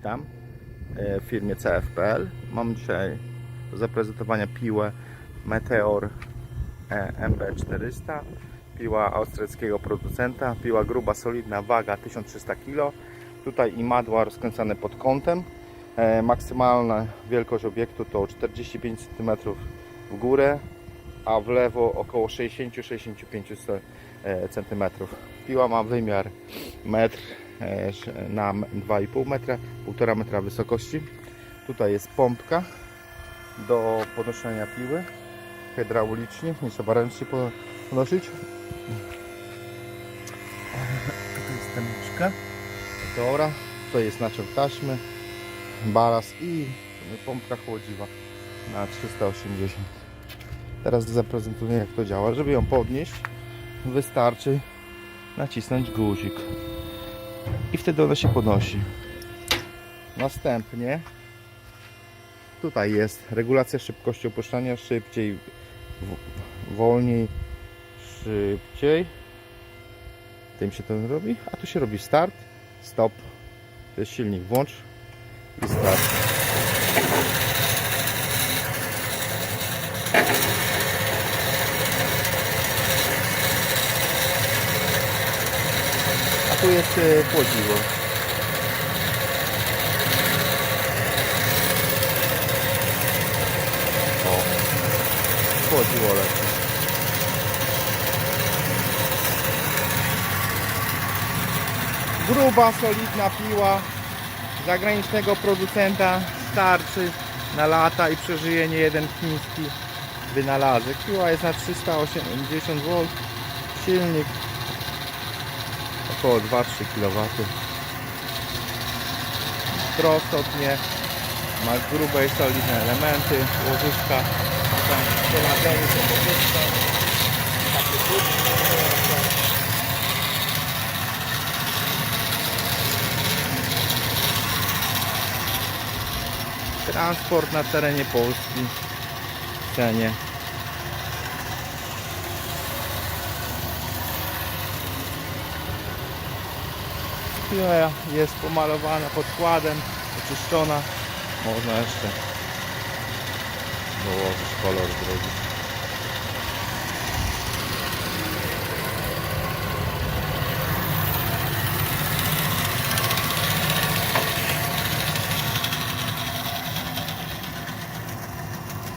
witam e, w firmie CFPL. Mam dzisiaj do zaprezentowania piłę Meteor e, MB400. Piła austriackiego producenta. Piła gruba, solidna, waga 1300 kg. Tutaj imadła rozkręcane pod kątem. E, Maksymalna wielkość obiektu to 45 cm w górę, a w lewo około 60-65 cm. Piła ma wymiar metr na m- 2,5 metra, 1,5 metra wysokości. Tutaj jest pompka do podnoszenia piły hydraulicznie, nie trzeba ręcznie po- podnosić. Tutaj jest temiczka, dobra, tutaj jest naciąg taśmy, balast i pompka chłodziwa na 380. Teraz zaprezentuję jak to działa. Żeby ją podnieść wystarczy nacisnąć guzik wtedy ona się podnosi. Następnie tutaj jest regulacja szybkości opuszczania, szybciej, wolniej, szybciej. Tym się to robi, a tu się robi start, stop. To jest silnik włącz i start. A tu jest e, chłodziwo. O, chłodziło leci. Gruba, solidna piła zagranicznego producenta starczy na lata i przeżyje nie jeden chiński wynalazek. Piła jest na 380 V, silnik około 2-3 kW. Prostotnie, ma grube i solidne elementy, łożyska. Transport na terenie Polski w cenie. Piła jest pomalowana podkładem, oczyszczona. Można jeszcze dołożyć kolor drugi.